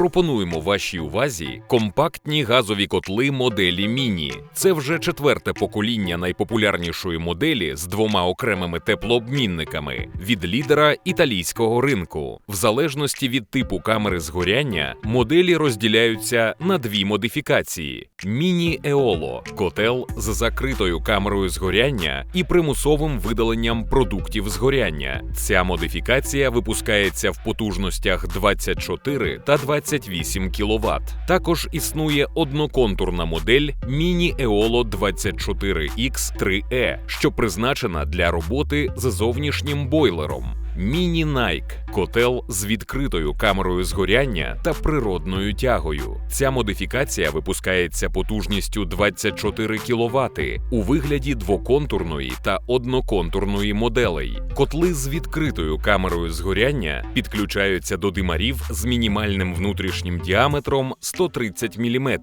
Пропонуємо вашій увазі компактні газові котли моделі Міні. Це вже четверте покоління найпопулярнішої моделі з двома окремими теплообмінниками від лідера італійського ринку. В залежності від типу камери згоряння моделі розділяються на дві модифікації: Міні Еоло котел з закритою камерою згоряння і примусовим видаленням продуктів згоряння. Ця модифікація випускається в потужностях 24 та 28 кВт. Також існує одноконтурна модель Міні Еоло 24X3E, що призначена для роботи з зовнішнім бойлером. Міні Найк котел з відкритою камерою згоряння та природною тягою. Ця модифікація випускається потужністю 24 кВт у вигляді двоконтурної та одноконтурної моделей. Котли з відкритою камерою згоряння підключаються до димарів з мінімальним внутрішнім діаметром 130 мм.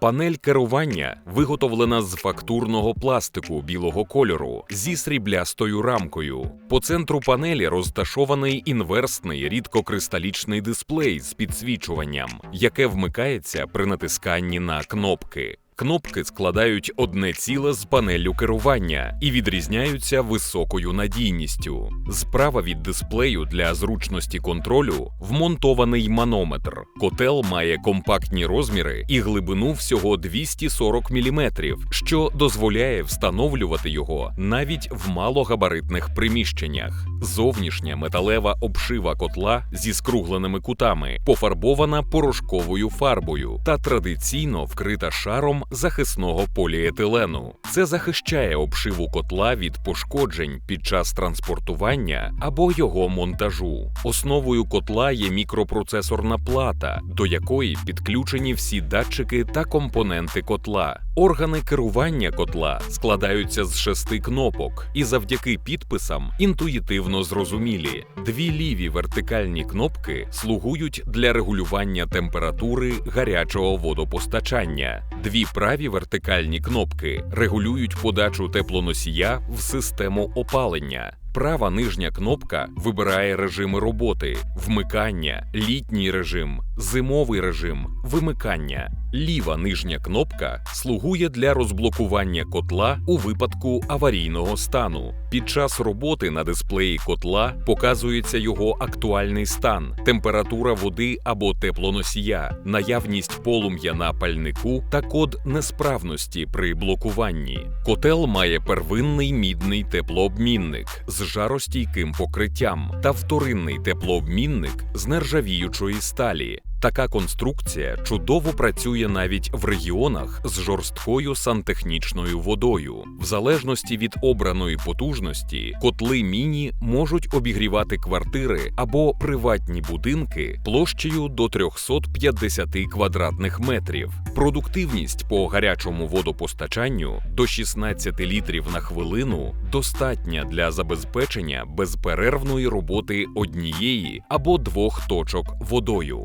Панель керування виготовлена з фактурного пластику білого кольору зі сріблястою рамкою. По центру панелі розташований інверсний рідкокристалічний дисплей з підсвічуванням, яке вмикається при натисканні на кнопки. Кнопки складають одне ціле з панеллю керування і відрізняються високою надійністю. Справа від дисплею для зручності контролю вмонтований манометр. Котел має компактні розміри і глибину всього 240 мм, що дозволяє встановлювати його навіть в малогабаритних приміщеннях. Зовнішня металева обшива котла зі скругленими кутами пофарбована порошковою фарбою та традиційно вкрита шаром захисного поліетилену. Це захищає обшиву котла від пошкоджень під час транспортування або його монтажу. Основою котла є мікропроцесорна плата, до якої підключені всі датчики та компоненти котла. Органи керування котла складаються з шести кнопок і завдяки підписам інтуїтивно зрозумілі. Дві ліві вертикальні кнопки слугують для регулювання температури гарячого водопостачання. Дві праві вертикальні кнопки регулюють подачу теплоносія в систему опалення. Права нижня кнопка вибирає режими роботи, вмикання, літній режим, зимовий режим, вимикання. Ліва нижня кнопка слугує для розблокування котла у випадку аварійного стану. Під час роботи на дисплеї котла показується його актуальний стан, температура води або теплоносія, наявність полум'я на пальнику та код несправності при блокуванні. Котел має первинний мідний теплообмінник з жаростійким покриттям та вторинний теплообмінник з нержавіючої сталі. Така конструкція чудово працює навіть в регіонах з жорсткою сантехнічною водою. В залежності від обраної потужності, котли міні можуть обігрівати квартири або приватні будинки площею до 350 квадратних метрів. Продуктивність по гарячому водопостачанню до 16 літрів на хвилину достатня для забезпечення безперервної роботи однієї або двох точок водою.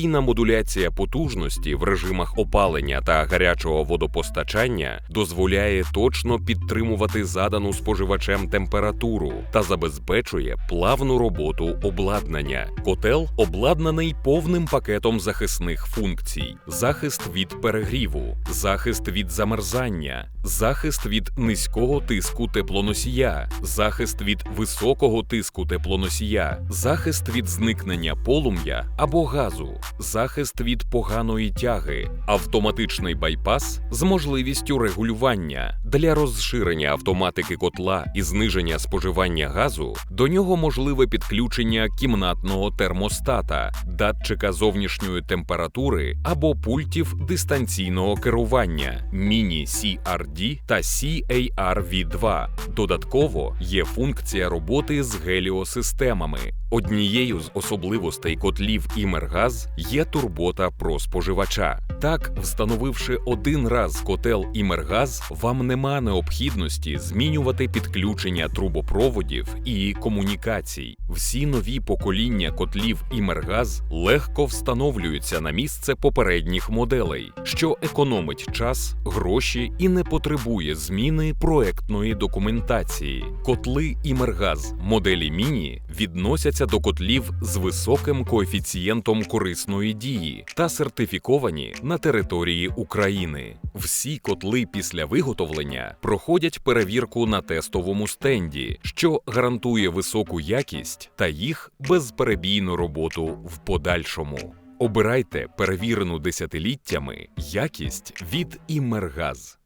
Постійна модуляція потужності в режимах опалення та гарячого водопостачання дозволяє точно підтримувати задану споживачем температуру та забезпечує плавну роботу обладнання. Котел обладнаний повним пакетом захисних функцій: захист від перегріву, захист від замерзання, захист від низького тиску теплоносія, захист від високого тиску теплоносія, захист від зникнення полум'я або газу, захист від поганої тяги, автоматичний байпас з можливістю регулювання. Для розширення автоматики котла і зниження споживання газу. До нього можливе підключення кімнатного термостата, датчика зовнішньої температури або пультів дистанційного керування міні CRD та CARV2. Додатково є функція роботи з геліосистемами. Однією з особливостей котлів Імергаз є турбота про споживача. Так, встановивши один раз котел Імергаз, вам нема необхідності змінювати підключення трубопроводів і комунікацій. Всі нові покоління котлів Імергаз легко встановлюються на місце попередніх моделей, що економить час, гроші і не потребує зміни проектної документації. Котли Імергаз моделі Міні відносяться до котлів з високим коефіцієнтом корисної дії та сертифіковані на території України. Всі котли після виготовлення проходять перевірку на тестовому стенді, що гарантує високу якість та їх безперебійну роботу в подальшому. Обирайте перевірену десятиліттями якість від Імергаз.